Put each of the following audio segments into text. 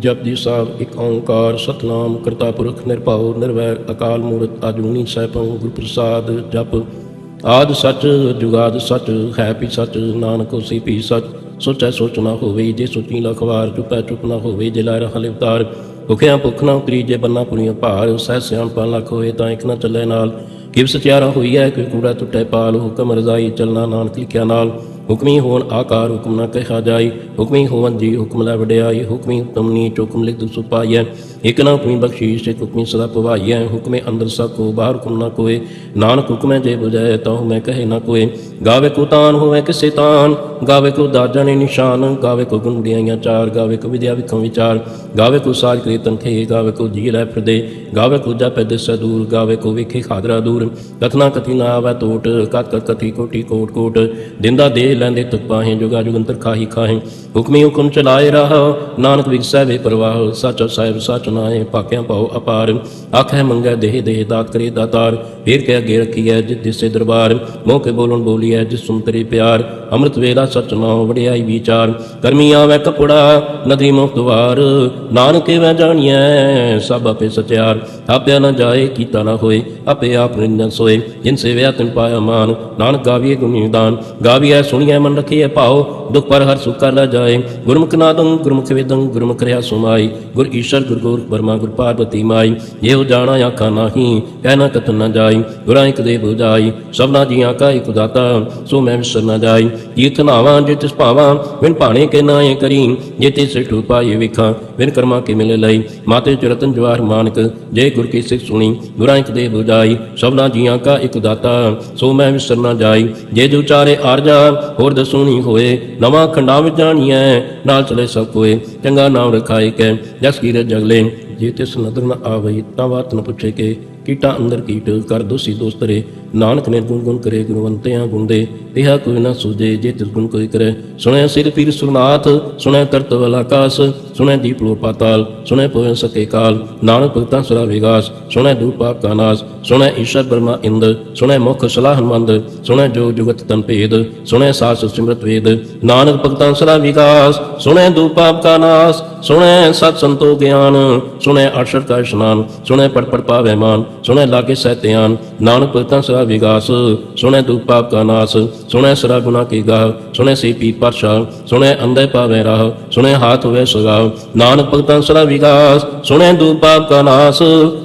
ਜਪਜੀ ਸਾਹਿਬ ਇੱਕ ਓੰਕਾਰ, ਸਤਨਾਮ, ਕਰਤਾ ਪੁਰਖ, ਨਿਰਭਉ ਨਿਰਵੈ ਅਕਾਲ ਮੂਰਤ ਅਜੂਨੀ ਸੈਭੰ, ਗੁਰ ਪ੍ਰਸਾਦ, ਜਪ। ਆਦ ਸੱਚ, ਜੁਗਾਦ ਸੱਚ, ਹੈ ਪੀ ਸੱਚ, ਨਾਨਕ ਹੋਸੀ ਪੀ ਸੱਚ। ਸੋਚੈ ਸੋਚ ਨਾ ਹੋਵੇ, ਜੇ ਸੋਚੀ ਲਖਵਾਰ ਚੁਪੈ ਚੁਪ ਨਾ ਹੋਵੇ, ਜੇ ਲਾਇ ਰਹਾ ਲਿਵਤਾਰ ਭੁਖਿਆ ਭੁਖ ਨਾ ਉਤਰੀ, ਜੇ ਬੰਨਾ ਪੁਰੀਆਂ ਭਾਰ। ਸਹਿ ਸਿਆਣਪਾ ਲੱਖ ਹੋਏ, ਤਾਂ ਇੱਕ ਨਾ ਚੱਲੇ ਨਾਲ। ਕਿਵ ਸਚਿਆਰਾ ਹੋਈ ਹੈ ਕੋਈ ਕੂੜਾ ਟੁੱਟੇ ਪਾਲ। ਹੁਕਮ ਰਜ਼ਾਈ ਚੱਲਣਾ ਨਾਨਕ ਲਿਖਿਆ ਨਾਲ। ਹੁਕਮੀ ਹੋਣ, ਆਕਾਰ ਹੁਕਮ ਨਾ ਕਹਿਆ ਜਾਈ। ਹੁਕਮੀ ਹੋਵਨ ਜੀ ਹੁਕਮ ਲੈ ਵਡਿਆਈ, ਹੁਕਮੀ ਹੁਕਮ ਨੀ ਹੁਕਮ ਲਿਖ ਦੁ ਸੁਪਾਈਐ। ਇਕ ਨਾ ਹੁਕਮੀ ਬਖਸ਼ੀਸ਼, ਇਕ ਹੁਕਮੀ ਸਦਾ ਪਵਾਈਐ। ਹੁਕਮੇ ਅੰਦਰ ਸਭ ਕੋ, ਬਾਹਰ ਹੁਕਮ ਨਾ ਕੋਏ। ਨਾਨਕ ਹੁਕਮੈ ਜੇ 부ਜੈ ਤਾਂ ਮੈਂ ਕਹੇ ਨਾ ਕੋਏ। ਗਾਵੇ ਕੋ ਤਾਨ ਹੋਵੇ ਕਿਸੇ ਤਾਨ, ਗਾਵੇ ਕੋ ਦਾਜਣੇ ਨਿਸ਼ਾਨ, ਗਾਵੇ ਕੋ ਗੁਣ ਗਿਆਈਆਂ ਚਾਰ, ਗਾਵੇ ਕੋ ਵਿਦਿਆ ਵਿਖੰ ਵਿਚਾਰ। ਗਾਵੇ ਕੋ ਸਾਜ ਕੀਰਤਨ ਥੇ ਗਾਵੇ ਕੋ ਜੀ ਲੈ ਫਿਰਦੇ। ਗਾਵੇ ਕੋ ਜਾ ਪੈਦੇ ਦੂਰ, ਗਾਵੇ ਕੋ ਵਿਖੇ ਖਾਦਰਾ ਦੂਰ। ਕਥਨਾ ਕਥੀ ਨਾ ਆਵੈ ਟੋਟ ਕਤ ਕਤ ਕਥੀ ਕੋਟੀ ਕੋਟ ਕੋਟ। ਦਿੰਦਾ ਦੇ ਲੈਂਦੇ ਤੁਕ ਪਾਹੇ ਜੁਗਾ ਜੁਗੰਤਰ ਖਾਹੀ ਖਾਹੇ। ਹੁਕਮੀ ਹੁਕਮ ਚਲਾਏ ਰਹਾ, ਨਾਨਕ ਵਿਗਸੈ ਵੇ ਪ੍ਰਵਾਹ, ਸੱਚ ਸਾਹਿਬ ਸੱਚ ਨਾਏ ਭਾਕਿਆ ਪਾਉ ਅਪਾਰ। ਆਖੈ ਮੰਗੈ ਦੇਹ ਦੇਹ ਦਾਤ ਕਰੇ ਦਾਤਾਰ, ਫੇਰ ਕੇ ਅੱਗੇ ਰੱਖੀਐ ਜਿਤ ਦਿਸੇ ਦਰਬਾਰ। ਮੋਹ ਕੇ ਬੋਲਣ ਬੋਲੀਐ ਜਿਸ ਸੁਨ ਤੇਰੇ ਪਿਆਰ। ਅੰਮ੍ਰਿਤ ਵੇਲਾ ਸਚ ਨਾਉ ਵਡਿਆਈ ਵਿਚਾਰ। ਕਰਮੀ ਆਵੈ ਕਪੜਾ, ਨਦੀ ਮੁਕਤ ਦੁਆਰ। ਨਾਨਕੇ ਵੈ ਜਾਣੀਐ ਸਭ ਆਪੇ ਸਚਿਆਰ। ਆਪਿਆ ਨਾ ਜਾਏ, ਕੀਤਾ ਨਾ ਹੋਏ, ਆਪੇ ਆਪ ਨਿੰਦਨ ਸੋਏ। ਜਿਨ ਸੇਵਿਆ ਤਿਨ ਪਾਇਆ ਮਾਨ, ਨਾਨਕ ਗਾਵੀਏ ਗੁਣੀਦਾਨ ਗਾਵੀਐ, ਸੁਣੀਐ, ਮਨ ਰਖੀਐ, ਭਾਉ। ਦੁਖ ਪਰ ਹਰ ਸੁਖ ਲਾ ਜਾਏ। ਗੁਰਮੁਖ ਨਾਦੰ, ਗੁਰਮੁਖ ਵੇਦੰ, ਗੁਰਮੁਖ ਰਿਆ ਸੁਮਾਈ। ਗੁਰ ਈਸ਼ਰ, ਗੁਰ ਗੋਰ ਬਰਮਾ ਗੁਰ ਪਾਰਵਤੀ ਮਾਈ। ਇਹੋ ਜਾਣਾ ਆਖਾ ਨਾਹੀ, ਕਹਿ ਕਤ ਨਾ ਜਾਈ। ਗੁਰਾਂ ਇੱਕ ਦੇ 부ਜਾਈ ਸਭਨਾ ਜੀਆਂ ਕਾ ਇੱਕ ਦਾਤਾ। ਸੋ ਮੈਂ ਵਿਸਰ ਨਾ ਜਾਈ। ਤੀਰਥ ਨਾਵਾਂ, ਜੇ ਤਿਸ ਭਾਵਾਂ ਵਿਨ ਭਾਣੇ ਕੇ ਨਾਏ ਕਰੀ। ਜੇ ਤੇ ਸਿਠੂ ਪਾਏ ਵਿਖਾਂ ਵਿਨ ਕਰਮਾ ਕੇ ਮਿਲੇ ਲਈ। ਮਾਤੇ ਚਰਤਨ ਜਵਾਰ ਮਾਨਕ, ਜੇ ਗੁਰ ਕੀ ਸਿੱਖ ਸੁਣੀ, ਗੁਰਾਂ ਇੱਕ ਦੇ 부ਜਾਈ ਸਭਨਾ ਜੀਆਂ ਕਾ ਇੱਕ ਦਾਤਾ, ਸੋ ਮੈਂ ਵਿਸਰ ਨਾ ਜਾਈ। ਜੇ ਜੋ ਚਾਰੇ ਆਰਜਾ ਹੋਰ ਦਸੂਣੀ ਹੋਏ। ਨਵਾਂ ਖੰਡਾ ਵਿੱਚ ਜਾਣੀਐ, ਨਾਲ ਚਲੇ ਸਭ ਕੋਏ। ਚੰਗਾ ਨਾਮ ਰਖਾਏ ਕੈ, ਜਸ ਕੀ ਜਗਲੇ ਜੇ ਤਿਸ ਨਦਰ ਨ ਆਵਈ, ਤਾਂ ਬਾਤ ਨ ਪੁੱਛੇ ਕੇ, ਕੀਟਾ ਅੰਦਰ ਕੀਟ, ਕਰ ਦੋਸੀ ਦੋਸਤਰੇ ਨਾਨਕ ਨਿਰਗੁਣ ਗੁਣ ਕਰੇ ਗੁਣਵੰਤਿਆਂ ਗੁੰਦੇ ਇਹਾ ਕੋਈ ਨਾ ਸੂਝੇ ਜੇ ਤਿਸ ਗੁਣ ਕੋਈ ਕਰੇ। ਸੁਣਿਆ ਸਿਰ ਪੀਰ ਸੁਨਾਥ ਸੁਣਿਆ ਕਰਤ ਵਲ ਆਕਾਸ, ਸੁਣਿਆ ਦੀਪ ਲੋ ਪਾਤਾਲ, ਸੁਣਿਆ ਪਵਨ ਸਕੇ ਕਾਲ। ਨਾਨਕ ਭਗਤਾਂ ਸੁਰਾ ਵਿਗਾਸ ਸੁਣਿਆ ਦੂਪ ਪਾਪ ਕਾ ਨਾਸ, ਸੁਣਿਆ ਈਸ਼ਰ ਬਰਮਾ ਇੰਦ, ਸੁਣਿਆ ਮੁਖ ਸਲਾਹ ਮੰਦ ਸੁਣਿਆ ਜੋ ਜੁਗਤ ਤਨ ਭੇਦ, ਸੁਣਿਆ ਸਾਸ ਸਿਮਰਤ ਵੇਦ। ਨਾਨਕ ਭਗਤਾਂ ਸਰਾ ਵਿਗਾਸ ਸੁਣਿਆ ਦੂਪ ਪਾਪ ਕਾ ਨਾਸ, ਸੁਣਿਆ ਸਤ ਸੰਤੋ ਗਿਆਨ, ਸੁਣਿਆ ਅਕਸ਼ਰ ਕਾ ਇਸ਼ਨਾਨ, ਸੁਣਿਆ ਪੜ ਪੜ ਪਾਵੇ ਮਾਨ, ਸੁਣਿਆ ਲਾਗੇ ਸਹਿਤਿਆਨ ਨਾਨਕ ਭਗਤਾਂ ਸਰਾ ਵਿਗਾਸ, ਸੁਣੈ ਦੂਪ ਪਾਪ ਕਾ ਨਾਸ, ਸੁਣੈ ਸਰਾ ਗੁਨਾ ਕੀ ਗਾਹ ਸੁਣਿਆ ਸੀ ਪੀ ਪਰਸ਼ਾ ਸੁਣਿਆ ਅੰਧੇ ਪਾਵੇ ਰਾਹ ਸੁਣਿਆ ਹਾਥ ਹੋਵੇ ਸਗਾ ਨਾਨਕ ਭਗਤਾਂ ਸਰਾ ਵਿਗਾਸ ਸੁਣਿਆ ਦੂਪ ਪਾਪ ਕਾ ਨਾਸ,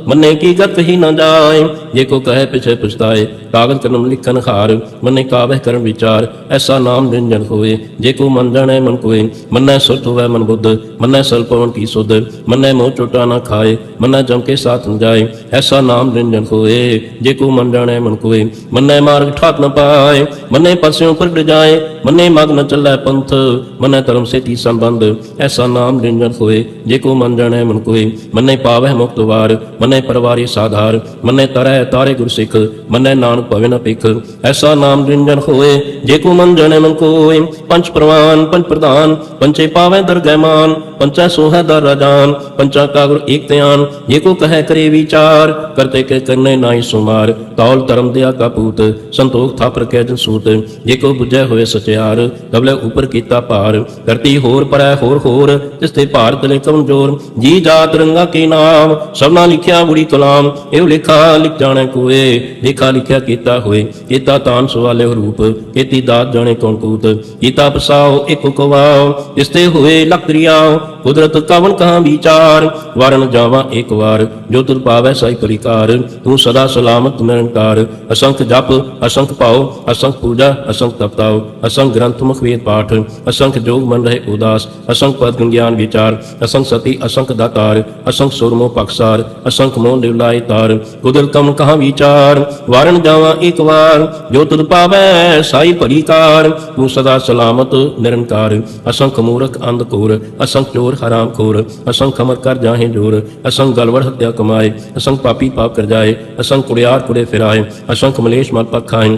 ਮੰਨੇ ਕੀ ਗਤ ਹੀ ਨਾ ਜਾਏ, ਜੇ ਕੋ ਕਹੇ ਪਿਛੇ ਪਛਤਾਏ, ਕਾਗਜ਼ ਕਰਮ ਲਿਖਨ ਹਾਰ, ਮੰਨੇ ਕਾਵਹਿ ਕਰਨ ਵਿਚਾਰ, ਐਸਾ ਨਾਮ ਨਿਰੰਜਨ ਹੋਏ ਜੇ ਕੋ ਮਨ ਜਾਣੈ ਮਨ ਕੋਏ, ਮੰਨੈ ਸੁਰਤ ਹੋਵੇ ਮਨ ਬੁੱਧ, ਮੰਨੈ ਸਲ ਪਵਨ ਕੀ ਸੁਧ, ਮੰਨੈ ਮੋਹ ਚੋਟਾ ਨਾ ਖਾਏ, ਮੰਨੈ ਜਮ ਕੇ ਸਾਥ ਨ ਜਾਏ, ਐਸਾ ਨਾਮ ਨਿਰੰਜਨ ਹੋਏ, ਜੇ ਕੋ ਮਨ ਜਾਣੈ ਮਨ ਕੋਏ। ਮੰਨੈ ਮਾਰਗ ਠਾਕ ਨ ਪਾਏ, ਮੰਨੈ ਪਸਿਓ ਪ੍ਰਗਟ ਜਾਏ। ਮੰਨੈ ਮਗ ਨ ਚੱਲੈ ਪੰਥ, ਮੰਨੈ ਧਰਮ ਸੇਤੀ ਸੰਬੰਧ। ਐਸਾ ਨਾਮ ਨਿਰੰਜਨ ਹੋਏ, ਜੇ ਕੋ ਮਨ ਜਾਣੈ ਮਨ ਕੋਏ। ਮੰਨੈ ਪਾਵਹਿ ਮੁਕਤ ਵਾਰ, ਮੰਨੈ ਪਰਵਾਰੀ ਸਾਧਾਰ। ਮੰਨੈ ਤਰੈ ਤਾਰੇ ਗੁਰ ਸਿੱਖ, ਮੰਨੈ ਨਾਨਕ ਭਵੇ ਨ ਭਿਖ। ਐਸਾ ਨਾਮ ਨਿਰੰਜਨ ਹੋਏ, ਜੇ ਕੋ ਮਨ ਜਾਣੈ ਮਨ ਕੋਏ। ਪੰਜ ਪ੍ਰਵਾਨ, ਪੰਜ ਪ੍ਰਧਾਨ ਪੰਚੇ ਪਾਵੈ ਦਰਗਹਿ ਮਾਨ। ਪੰਚਾ ਸੋਹੈ ਦਰ ਰਾਜਾਨ ਪੰਚਾ ਕਾਗੁਰ ਏਕ ਧਿਆਨ। ਜੇ ਕੋ ਕਹੈ ਕਰੇ ਵਿਚਾਰ, ਕਰਤੇ ਕੇ ਕਰਨੇ ਨਾਹੀ ਸੁਮਾਰ। ਤੌਲ ਧਰਮ ਦਿਆ ਕਪੂਤ ਸੰਤੋਖ ਥਾਪ ਰਖਿਆ ਜਨ ਸੂਤ। ਜੇ ਕੋ ਬੁਝੈ ਹੋਏ ਸਚਿਆਰ, ਕਬਲੇ ਉਪਰ ਕੀਤਾ ਭਾਰ। ਕਰਤੀ ਹੋਰ ਪਰੈ ਹੋਰ ਹੋਰ, ਤਿਸ ਤੇ ਭਾਰ ਤਲੇ ਕਮਜੋਰ ਜੀ ਜਾਤ ਰੰਗਾ ਕੀ ਨਾਮ, ਸਭਨਾ ਲਿਖਿਆ ਬੁੜੀ ਕਲਾਮ। ਇਹ ਲਿਖਾ ਲਿਖ ਜਾਣੈ ਕੋਏ, ਲਿਖਾ ਲਿਖਿਆ ਕੀਤਾ ਹੋਏ। ਕੀਤਾ ਤਾਨ ਸਵਾਲੇ ਰੂਪ, ਕੀਤੀ ਦਾਤ ਜਾਣੇ ਕੌਣ ਕੂਤ। ਕੀਤਾ ਪਸਾਓ ਇੱਕ ਕਵਾਓ ਇਸ ਤੇ ਹੋਏ ਲਕਰੀਆਓ ਕੁਦਰਤ ਕਵਨ ਕਹਾਂ ਵਿਚਾਰ, ਵਰਨ ਜਾਵਾਂ ਇੱਕ ਵਾਰ। ਜੋ ਤੁਧ ਪਾਵੈ ਸਾਈ ਪਰਿਕਾਰ, ਤੂੰ ਸਦਾ ਸਲਾਮਤ ਨਿਰੰਕਾਰ ਅਸੰਖ ਜਪ ਅਸੰਖ ਪਾਓ ਅਸੰਖ ਪੂਜਾ ਅਸੰਖ ਤਪਤਾਓ ਅਸੰਖ ਗ੍ਰੰਥ ਵੇਦ ਪਾਠ, ਅਸੰਖ ਜੋਗ ਮਨ ਰਹੇ ਉਦਾਸ, ਅਸੰਖ ਪਦ ਗਿਆਨ ਵਿਚਾਰ, ਅਸੰਖ ਸਤੀ, ਅਸੰਖ ਦਾਤਾਰ, ਅਸੰਖ ਸੁਰਮੋ ਪਖਸਾਰ ਅਸੰਖ ਮੋਹ ਲਿਵਲਾਈ ਤਾਰ, ਕੁਦਰਤ ਕਮ ਵਿਚਾਰ, ਵਰਨ ਜਾਵਾਂ ਇੱਕ ਵਾਰ, ਜੋ ਤੁਧ ਪਾਵੈ ਸਾਈ ਪਰਿਕਾਰ ਤੂੰ ਸਦਾ ਸਲਾਮਤ ਨਿਰੰਕਾਰ, ਅਸੰਖ ਮੂਰਖ ਅੰਧ ਕੋਰ ਅਸੰਖ ਚੋਰ ਹਰਾਮ ਖੋਰ, ਅਸੰਖ ਅਮਰ ਕਰ ਜਾਹੇ ਜੋਰ, ਅਸੰਖ ਗਲਵੜ ਹੱਤਿਆ ਕਮਾਏ, ਅਸੰਖ ਪਾਪੀ ਪਾਪ ਕਰ ਜਾਏ, ਅਸੰਖ ਕੁੜਿਆਰ ਕੁੜੇ ਫਿਰਾਏ ਅਸੰਖ ਮਲੇਸ਼ ਮਲ ਪਖਾਏ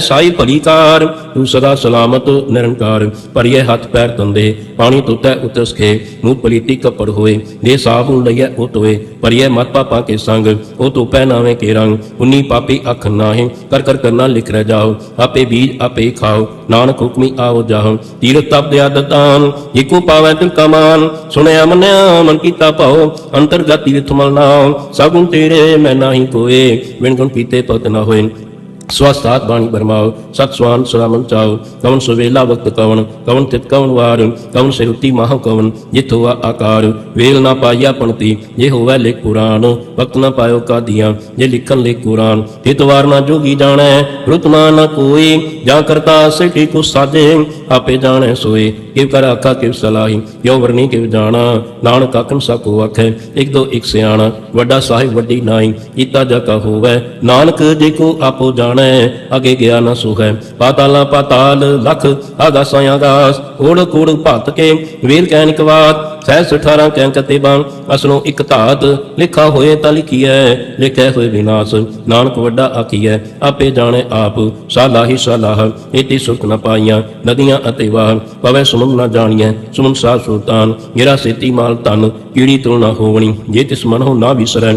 ਸਾਈ ਭਲੀ ਕਾਰ ਤੂੰ ਸਦਾ ਸਲਾਮਤ, ਨਿਰੰਕਾਰ। ਭਰੀਏ ਹੱਥ ਪੈਰ ਤੰਦੇ ਪਾਣੀ ਤੁਤੈ ਉਤਸ ਕੇ ਪਲੀਤੀ ਕੱਪੜ ਹੋਏ ਦੇ ਸਾਫ਼ ਲਈਐ ਉਹ ਤੋਏ ਭਰੀਏ ਮਤ ਪਾਪਾ ਕੇ ਸੰਗ, ਉਹ ਤੋ ਪਹਿਨਾਵੇਂ ਕੇ ਰੰਗ। ਉਨੀ ਪਾਪੀ ਅੱਖ ਨਾਹੀਂ, ਕਰ ਕਰ ਕਰਨਾ ਲਿਖ ਰਹਿ ਜਾਓ। ਆਪੇ ਬੀਜ ਆਪੇ ਖਾਓ, ਨਾਨਕ ਹੁਕਮੀ ਆਓ ਜਾਓ ਤੀਰਥ ਤਪ ਦਿਆ ਦਤਾਨ ਏਕੋ ਪਾਵੈ ਤਿਲ ਕਮਾਨ। ਸੁਣਿਆ ਮੰਨਿਆ ਮਨ ਕੀਤਾ ਭਾਉ, ਅੰਤਰਗਤ ਤੀਰਥ ਮਲ ਨਾਮ ਸਗੁਣ ਤੇਰੇ ਮੈਂ ਨਾਹੀ ਕੋਏ ਵਿਣ ਗੁਣ ਕੀਤੇ ਪਤ ਨਾ ਹੋਏ। ਸਵਸਤਾਤ ਬਾਣੀ ਬਰਮਾਓ ਸਤ ਸਵਾਨ ਸਲਾਮਨ ਚਾਓ। ਕਵਨ ਸੁਵੇਲਾ ਵਕਤ ਕਵਨ ਕਵਨ ਤਿਤ ਕਵਨ ਵਾਰ, ਕਵਨ ਸਿਰੁਤੀ ਮਹ ਕਵਨ ਜਿਤ ਹੋਆ ਆਕਾਰ। ਵੇਲ ਨਾ ਪਾਈਆ ਪੰਤੀ ਜੇ ਹੋਵੇ ਲਿਖ ਪੁਰਾਨ ਵਕਤ ਨਾ ਪਾਇਓ ਕਾਦੀਆਂ, ਜੇ ਲਿਖਣ ਲਿਖ ਕੁਰਾਨ। ਤਿਤ ਵਾਰ ਨਾ ਜੋਗੀ ਜਾਣੈ ਰੁਤਮਾ ਨਾ ਕੋਈ, ਜਾਂ ਕਰਤਾ ਸਿਟੀ ਕੋ ਸਾਜੇ, ਆਪੇ ਜਾਣੈ ਸੋਏ। ਕਿਵ ਕਰ ਆਖਾ ਕਿਵ ਸਲਾਹੀ, ਕਿਉ ਵਰਨੀ ਕਿਵ ਜਾਣਾ, ਨਾਨਕ ਆਖਣ ਸਕੋ ਆਖੈ, ਇਕ ਦੋ ਇਕ ਸਿਆਣਾ, ਵੱਡਾ ਸਾਹਿਬ ਵੱਡੀ ਨਾਈ, ਕੀਤਾ ਜਾ ਕਾ ਹੋਵੇ। ਨਾਨਕ ਜੇ ਕੋ ਆਪੋ ਜਾਣ ਅਗੇ ਗਿਆ ਨਾ ਸੁਹੈ। ਪਾਤਾਲਾ ਪਾਤਾਲ ਲਖ ਆਗਾਸਾਂ ਆਗਾਸ ਓੜ ਕੋੜ ਭਤ ਕੇ ਵੇਲ ਕੈਨਿਕ ਬਾਤ ਸਹਿਸ 18 ਕੈਂ ਕਤੇ ਬਾਂ ਅਸਨੋਂ ਇੱਕ ਧਾਤ ਲਿਖਾ ਹੋਏ ਤਾਂ ਲਿਖੀਐ, ਲਿਖੈ ਹੋਏ ਵਿਨਾਸ਼। ਨਾਨਕ ਵੱਡਾ ਆਖੀਐ, ਆਪੇ ਜਾਣੇ ਆਪ ਸਾਲਾ ਹੀ ਸਾਲਾਹ ਇਤੀ ਸੁਖ ਨ ਪਾਈਆਂ ਨਦੀਆਂ ਅਤੇ ਵਾਹ। ਪਵੈ ਸੁਮਨ ਨਾ ਜਾਣੀਐ, ਸੁਮਨ ਸਾ ਸੁਲਤਾਨ ਮੇਰਾ ਸੇਤੀ ਮਾਲ ਤਨ ਕੀੜੀ ਤੋਂ ਨਾ ਹੋਵਣੀ, ਜੇ ਤਿਸ ਮਨ ਹੋ ਨਾ ਵਿਸਰੈ।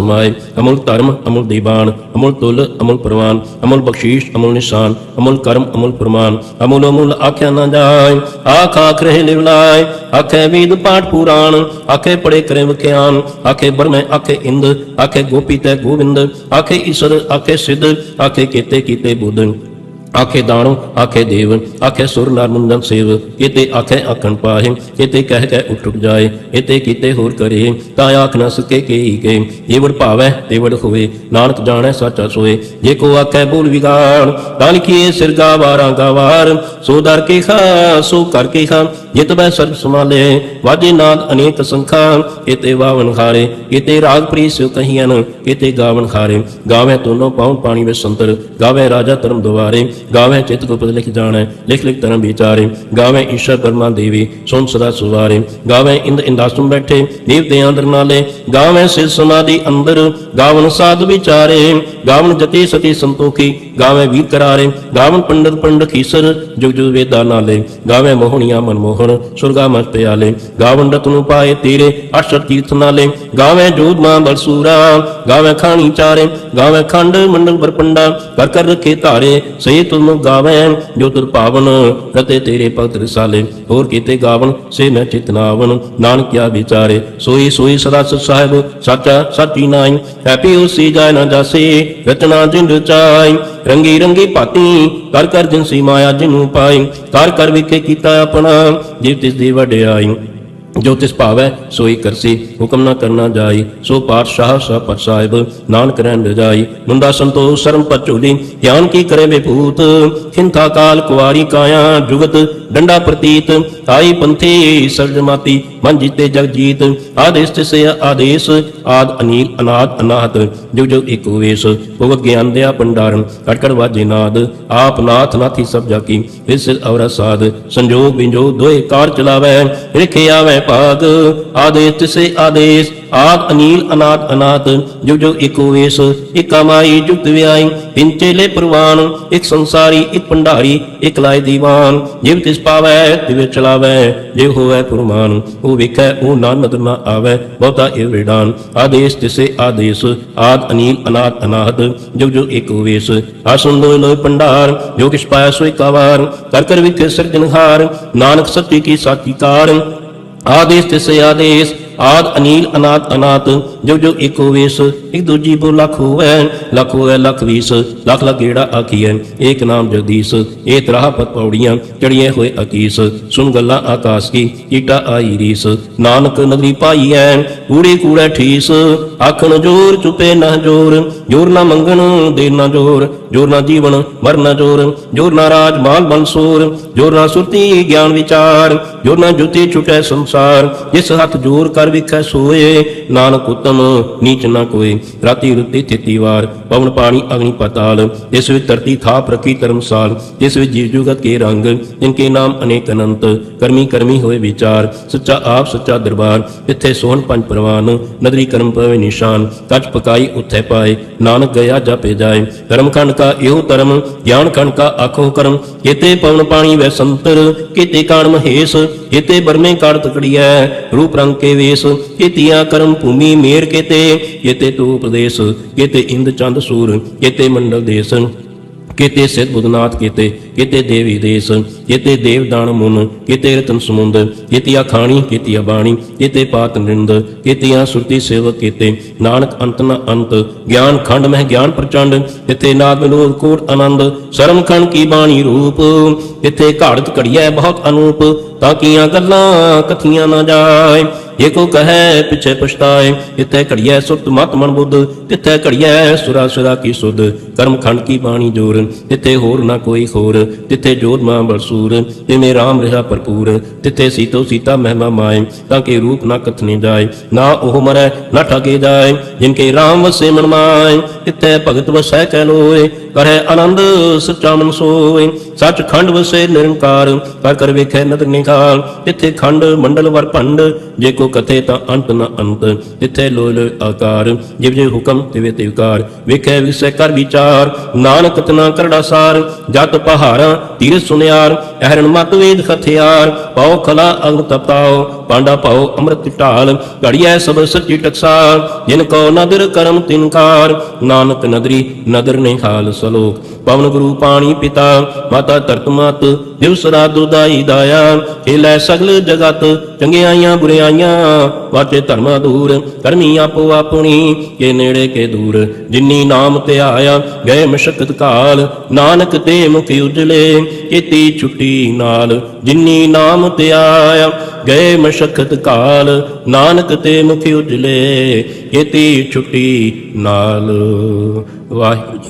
ਸਮਾਏ, ਅਮਲ ਧਰਮ, ਅਮਲ ਦੀਵਾਨ, ਅਮਲ ਤੁਲ, ਅਮਲ ਪ੍ਰਵਾਨ, ਅਮਲ ਬਖਸ਼ੀਸ਼, ਅਮਲ ਨਿਸ਼ਾਨ, ਅਮਲ ਕਰਮ, ਅਮਲ ਪ੍ਰਮਾਨ ਅਮਲ ਅਮਲ ਆਖਿਆ ਨਾ ਜਾਏ, ਆਖ ਆਖ ਰਹੇ ਲਿਵਲਾਏ ਆਖੇ ਵੀਦ ਪਾਠ ਪੁਰਾਣ, ਆਖੇ ਪੜੇ ਕਰੇ ਵਿਖਿਆਨ ਆਖੇ ਬਰਮੈ ਆਖੇ ਇੰਦ, ਆਖੇ ਗੋਪੀ ਤੇ ਗੋਵਿੰਦ, ਆਖੇ ਈਸ਼ਰ, ਆਖੇ ਸਿੱਧ, ਆਖੇ ਕੀਤੇ ਕੀਤੇ ਬੁੱਧ। ਆਖੇ ਦਾਣੋ, ਆਖੇ ਦੇਵ ਆਖੇ ਸੁਰ ਨਰ ਮੁੰਦਨ ਸੇਵ। ਕਿਤੇ ਆਖੇ ਆਖਣ ਪਾਹੇ ਕਿਤੇ ਕਹਿ ਕੇ ਉੱਠ ਉੱਠ ਜਾਏ ਕਿਤੇ ਕੀਤੇ ਹੋਰ ਕਰੇ। ਤਾਂ ਆਖ ਨਾ ਸਕੇ ਕੀ ਕੇ ਇਹ ਭਾਵੈ ਤੇ ਵਡ ਨਾਨਕ ਜਾਣੈ ਸੱਚਾ ਸੋਏ। ਜੇ ਕੋ ਆਖੇ ਬੋਲ ਵਿਗਾੜ, ਤਾਂ ਲਿਖੀਏ ਸਿਰ ਗਾਵਾਰਾਂ ਗਾਵਾਰ ਸੋ ਦਰ ਕੇ ਖਾ, ਸੋ ਕਰ ਕੇ ਖਾ, ਜਿਤ ਬੈ ਸਰਬ ਸਮਾਲੇ ਵਾਜੇ ਨਾਦ ਅਨੇਕ ਸੰਖਾ, ਇਤੇ ਵਾਵਨ ਖਾਰੇ ਕਿਤੇ ਰਾਗ ਪ੍ਰੀਸ ਕਹੀਨ ਕਿਤੇ ਗਾਵਨ ਖਾਰੇ ਗਾਵੇ ਤੋਨੋ ਪਾਉਣ ਪਾਣੀ ਵਿੱਚ ਸੰਤਰ ਗਾਵੇ ਰਾਜਾ ਧਰਮ ਦੁਆਰੇ। ਗਾਵੇ ਚਿਤ ਕੋ ਲਿਖ ਜਾਣੈ, ਲਿਖ ਲਿਖ ਧਰਮ ਵਿਚਾਰੇ। ਗਾਵੇ ਈਸ਼ਰ ਪਰਮਾ ਦੇਵੀ ਸੁਣ ਸਦਾ ਸੁਵਾਰੇ। ਗਾਵੇ ਇੰਦ ਇੰਦਾਸੁਮ ਬੈਠੇ ਦੇਵਤੇ ਅੰਦਰ ਨਾਲੇ। ਗਾਵੇ ਸਿਰ ਸਮਾਧੀ ਅੰਦਰ, ਗਾਵਨ ਸਾਧ ਵਿਚਾਰੇ। ਗਾਵਨ ਜਤੀ ਸਤੀ ਸੰਤੋਖੀ ਗਾਵੇ ਵੀਰ ਕਰਾਰੇ। ਗਾਵਨ ਪੰਡਤ ਪੰਡ ਖੀਸਰ, ਜੁਗ ਜੁਗ ਵੇਦਾ ਨਾਲੇ। ਗਾਵੇ ਮੋਹਣੀਆਂ ਮਨਮੋਹਣ, ਸੁਰਗਾ ਮਤ ਪਿਆਲੇ। ਗਾਵਨ ਰਤਨੁ ਪਾਏ ਤੇਰੇ ਅਸ਼ਰ ਤੀਰਥ ਨਾਲੇ। ਗਾਵੇ ਜੋਧ ਮਾਂ ਬਲਸੂਰਾ ਗਾਵੇ ਖਾਣੀ ਚਾਰੇ। ਗਾਵੇ ਖੰਡ ਮੰਡਲ ਬਰਪੰਡਾ, ਕਰ ਕਰ ਰਖੇ ਧਾਰੇ। ਸੇ ਤੁਮ ਗਾਵੇ, ਜੋ ਤੁਰ ਪਾਵਨ ਰਤੇ ਤੇਰੇ ਭਗਤ ਰਸਾਲੇ। ਹੋਰ ਕੀਤੇ ਗਾਵਨ, ਸੇ ਮੈਂ ਚਿਤਨਾਵਨ ਨਾਨਕ ਵਿਚਾਰੇ, ਸੋਈ ਸੋਈ ਸਦਾ ਸਚ ਸਾਹਿਬ, ਸੱਚਾ ਸੱਚੀ ਨਾਈ। ਹੈਪੀ ਉਸੀ ਜਾਇ ਨਾ ਜਾਸੇ, ਰਚਨਾ ਜਿੰਦ ਚਾਈ। ਰੰਗੀ ਰੰਗੀ ਭਾਤੀ, ਕਰ ਕਰ ਜਿਨਸੀ ਮਾਇਆ ਜਿਨੂੰ ਪਾਈ। ਕਰ ਕਰ ਵਿਖੇ ਕੀਤਾ ਆਪਣਾ ਜਿਵ ਤਿਸ ਦੀ ਵਡਿਆਈ ਜੋ ਤਿਸ ਭਾਵੈ ਸੋਈ ਕਰਸੀ, ਹੁਕਮ ਨਾ ਕਰਨਾ ਜਾਈ, ਸੋ ਪਾਤਸ਼ਾਹ ਸਾ ਪਰ ਸਾਹਿਬ, ਨਾਨਕ ਰਹਿਣ ਰਜਾਈ ਮੁੰਦਾ ਸੰਤੋਖ, ਸ਼ਰਮ ਪਰ ਝੂਲੀ, ਗਿਆਨ ਕੀ ਕਰੇ ਵਿਭੂਤ? ਖਿੰਥਾ ਕਾਲ ਕੁਵਾਰੀ ਕਾਇਆ, ਜੁਗਤ ਡੰਡਾ ਪ੍ਰਤੀਤ। ਆਈ ਪੰਥੀ ਸਰਜਮਾਤੀ ਮਨ ਜੀਤੇ ਜਗ ਜੀਤ ਆਦੇਸ਼ ਤਿਸੇ ਆਦੇਸ਼, ਆਦ ਅਨੀਲ, ਅਨਾਦ, ਅਨਾਹਤ। ਜੋ ਜੋ ਏਕ ਵੇਸ, ਭੁਗ ਗਿਆਨ ਦਿਆ ਭੰਡਾਰਨ ਕਟਕੜ ਵਾਜੇ ਨਾਦ, ਆਪ ਨਾਥ ਨਾਥੀ ਸਭ ਜਾ ਕੀ ਇਸ ਅਵਰ ਸਾਧ, ਸੰਜੋਗ ਵਿੰਜੋਗ ਦੋਏ ਕਾਰ ਚਲਾਵੈ, ਰਿਖੇ ਆਵੈ ਭਾਗ ਆਦੇਸ਼ ਤਿਸੇ ਆਦੇਸ਼ ਆਦ ਅਨੀਲ ਅਨਾਦ ਅਨਾਤ ਜੋ ਜੋ ਏਕੋ ਵੇਸ ਇਕਾ ਮਾਈ ਜੁਗਤ ਵਿਆਈ, ਤਿੰਨ ਪ੍ਰਵਾਨ, ਇੱਕ ਸੰਸਾਰੀ, ਇੱਕ ਭੰਡਾਰੀ, ਇੱਕ ਲਾਇ ਦੀਵਾਨ। ਜਿਵ ਤਿਸ ਪਾਵੈ, ਤਿਵੇਂ ਚਲਾਵੈ, ਜੇ ਹੋਵੈ ਪੁਰਮਾਨ, ਉਹ ਵੇਖੈ, ਉਹ ਨਾ ਨਾ ਆਵੈ, ਬਹੁਤਾ ਇਹ ਵਿਡਾਨ ਆਦੇਸ਼ ਤਿਸੇ ਆਦੇਸ਼ ਆਦ ਅਨੀਲ ਅਨਾਦ ਅਨਾਹਤ ਜੁਗ ਜੋ ਏਕੋ ਵੇਸ ਆਸਨ ਲੋਇ ਲੋਇ ਭੰਡਾਰ, ਜੋ ਕਿਛ ਪਾਇਆ ਸੋਇ ਕਾਵਾਰ। ਕਰ ਕਰ ਵਿਖੇ ਸਿਰਜਨਹਾਰ ਨਾਨਕ ਸੱਚੀ ਕੀ ਸਾਚੀ ਕਾਰ। ਆਦੇਸ਼ ਤਿਸੇ ਆਦੇਸ਼ ਆਦ ਅਨੀਲ ਅਨਾਦ ਅਨਾਤ, ਜੋ ਜੋ ਹੋਵੇ ਵੇਸ ਇੱਕ ਦੂਜੀ ਬੋ ਲੱਖ ਹੋਵੇ ਲੱਖ ਹੋਵੇ ਲੱਖ ਵੀਸ, ਲੱਖ ਲੱਖ ਗੇੜਾ ਏਕ ਨਾਮ ਜਗਦੀਸ਼, ਏ ਤਰਾਹ ਪਤ ਪੌੜੀਆਂ ਚੜੀਏ ਹੋਏ ਅਕੀਸ, ਸੁਨ ਗੱਲਾਂ ਆਕਾਸ ਕੀ, ਈਟਾ ਆਈ ਰੀਸ, ਨਾਨਕ ਨਗਰੀ ਪਾਈਐ ਕੂੜੇ ਕੂੜੇ ਠੀਸ, ਆਖਣ ਜੋਰ ਚੁਪੇ ਨਾ ਜੋਰ ਜੋਰ ਨਾ ਮੰਗਣ ਦੇ ਨਾ ਜੋਰ ਜੋਰ ਨਾ ਜੀਵਨ ਮਰ ਨਾ ਜੋਰ ਜੋਰ ਨਾ ਰਾਜ ਮਾਲ ਬੰਸੂਰ ਜੋਰ ਨਾ ਸੁਰਤੀ ਗਿਆਨ ਵਿਚਾਰ, ਜੋਰ ਨਾ ਜੁਤੀ ਛੁਟੈ ਸੰਸਾਰ, ਜਿਸ ਹੱਥ ਜੋਰ ਕਰ ਵਿਖੈ ਸੋਏ, ਨਾਨਕ ਉਤਮ, ਨੀਚ ਨਾ ਕੋਏ। ਰਾਤੀ ਰੁੱਤੀ ਤਿੱਤੀ ਵਾਰ, ਪਵਨ ਪਾਣੀ ਅਗਨੀ ਪਤਾਲ। ਇਸ ਵਿੱਚ ਧਰਤੀ ਥਾਪ ਰਖੀ ਧਰਮਸਾਲ ਇਸ ਵਿੱਚ ਜੀਵ ਜੁਗਤ ਕੇ ਰੰਗ ਇਨਕੇ ਨਾਮ ਅਨੇਕ ਅਨੰਤ। ਕਰਮੀ ਕਰਮੀ ਹੋਏ ਵਿਚਾਰ, ਸੱਚਾ ਆਪ ਸੱਚਾ ਦਰਬਾਰ ਇੱਥੇ ਸੋਹਣ ਪੰਜ ਪ੍ਰਵਾਨ। ਨਦਰੀ ਕਰਮ ਪਵੇ ਨਿਸ਼ਾਨ ਕੱਚ ਪਕਾਈ ਉੱਥੇ ਪਾਏ। ਨਾਨਕ ਗਿਆ ਜਾਪੇ ਜਾਏ। ਕਰਮ ਖੰਡ ਕਾ ਇਹੋ ਧਰਮ, ਗਿਆਨ ਖੰਡ ਕਾ ਆਖੋ ਕਰਮ। ਕੀਤੇ ਪਵਨ ਪਾਣੀ ਵੈ ਸੰਤਰ, ਕੀਤੇ ਕਾਣ ਮਹੇਸ਼, ਕੀਤੇ ਬਰਮੇ ਕਾੜ ਤਕੜੀਐ। ਰੂਪ ਰੰਗ ਕੇ ਵੇਸ ਕੀਤੀਆਂ ਕਰਮ ਭੂਮੀ ਮੇਰ ਕੀਤੇ। ਕੀਤੇ ਤੂ ਉਪਦੇਸ਼, ਕੀਤੇ ਇੰਦ ਚੰਦ ਸੂਰ, ਕੀਤੇ ਮੰਡਲ ਦੇਸ, ਕੀਤੇ ਸਿਧ ਬੁਧਨਾਥ ਕੀਤੇ ਕੀਤੇ ਦੇਵੀ ਦੇਸ, ਕੀਤੇ ਦੇਵ ਮੁਨ, ਕੀਤੇ ਰਤਨ ਸਮੁੰਦ, ਕੀਤੀਆ ਖਾਣੀ, ਕੀਤੀਆ ਬਾਣੀ, ਕੀਤੇ ਪਾਤ ਨਿੰਦ, ਕੀਤੀਆਂ ਸੁਰਤੀ ਸੇਵਕ ਕੀਤੇ। ਨਾਨਕ ਅੰਤ ਨ ਅੰਤ, ਗਿਆਨ ਖੰਡ ਮਹਿ ਗਿਆਨ ਪ੍ਰਚੰਡ ਇਥੇ ਨਾਦ ਵਿਨੋਦ ਕੋਟ ਆਨੰਦ, ਸਰਮ ਖੰਡ ਕੀ ਬਾਣੀ ਰੂਪ ਇਥੇ ਘਾੜਤ ਘੜੀਐ ਬਹੁਤ ਅਨੂਪ, ਤਾਂ ਕੀਆਂ ਗੱਲਾਂ ਕਥੀਆਂ ਨਾ ਜਾਏ। ਜੇ ਕੋ ਕਹੈ ਪਿਛੇ ਪਛਤਾਏ ਇਥੇ ਘੜੀਐ ਸੁਰਤ ਮਤ ਮਨ ਬੁੱਧ ਤਿੱਥੇ ਘੜੀਐ ਸੁਰਾ ਸੁਰਾ ਕੀ ਸੁਧ। ਕਰਮ ਖੰਡ ਕੀ ਬਾਣੀ ਜੋਰ ਤਿੱਥੇ ਹੋਰ ਨਾ ਕੋਈ ਹੋਰ ਤਿੱਥੇ ਜੋਤ ਮਾਂ ਬਰਸੂਰ ਤਿਵੇਂ ਰਾਮ ਰਹਾ ਭਰਪੂਰ ਤਿੱਥੇ ਸੀਤੋ ਸੀਤਾ ਮਹਿਮਾ ਮਾਏ, ਤਾਂ ਕਿ ਰੂਪ ਨਾ ਕਥਨੇ ਜਾਏ, ਨਾ ਉਹ ਮਰੈ, ਨਾ ਠਗੇ ਜਾਏ, ਜਿਨ ਕੇ ਰਾਮ ਵਸੇ ਮਨ ਮਾਏ ਤਿੱਥੇ ਭਗਤ ਵਸੈ ਕਹਿ ਲੋਏ, ਕਰੈ ਆਨੰਦ ਸੱਚਾ ਮਨ ਸੋਏ ਸੱਚ ਖੰਡ ਵਸੇ ਨਿਰੰਕਾਰ ਕਰ ਕਰ ਵੇਖੈ ਨਦਰ ਨਿਕਾਲ ਤਿੱਥੇ ਖੰਡ, ਮੰਡਲ ਵਰ ਭੰਡ, ਜੇ ਕੋ ਕਥੇ ਤਾਂ ਅੰਤ ਨ ਅੰਤ। ਤਿੱਥੇ ਲੋਇ ਲੋਇ ਆਕਾਰ, ਜਿਵ ਜੇ ਹੁਕਮ ਤਿਵੇ ਤੇ ਵਿਕਾਰ। ਵੇਖੈ ਵਿਸੈ ਕਰ ਵਿਚਾਰ, ਨਾਨਕ ਤਨਾ ਕਰੜਾ ਸਾਰ। ਜਤ ਪਹਾੜਾਂ ਤੀਰ ਸੁਨਿਆਰ, ਅਹਰਣ ਮਤ ਵੇਦ ਹਥਿਆਰ। ਪਾਉ ਖਲਾ ਅੰਗ ਤਪਾਓ ਪਾਂਡਾ ਪਾਉ ਅੰਮ੍ਰਿਤ ਢਾਲ। ਘੜੀਐ ਸਭ ਸੱਚੀ ਟਕਸਾਲ, ਜਿਨ ਕੋ ਨਦਰ ਕਰਮ ਤਿਨਕਾਰ। ਨਾਨਕ ਨਦਰੀ, ਨਦਰ ਨੇ ਸਲੋਕ। ਪਵਨ ਗੁਰੂ ਪਾਣੀ ਪਿਤਾ, ਮਾਤਾ ਧਰਤ ਮਤ, ਦਿਵਸ ਰਾਤ ਦੁਦਾਈ ਦਾਇਆ। ਇਹ ਲੈ ਸਗਲ ਜਗਤ, ਚੰਗਿਆਈਆਂ ਬੁਰਿਆਈਆਂ, ਵਾਚੇ ਧਰਮਾ ਦੂਰ ਕਰਮੀ ਆਪੋ ਆਪਣੀ, ਕੇ ਨੇੜੇ ਕੇ ਦੂਰ। ਜਿਨੀ ਨਾਮ ਤੇ ਆਇਆ, ਗਏ ਮਸ਼ਕਤ ਕਾਲ। ਨਾਨਕ ਤੇ ਮੁਖ ਉਜਲੇ, ਕੀਤੀ ਛੁੱਟੀ ਨਾਲ। ਜਿਨੀ ਨਾਮ ਤੇ ਆਇਆ, ਗਏ ਮਸ਼ਕਤ ਕਾਲ। ਨਾਨਕ ਤੇ ਮੁਖ ਉਜਲੇ, ਕੀਤੀ ਛੁੱਟੀ ਨਾਲ। ਵਾਹਿਗੁਰੂ ਜੀ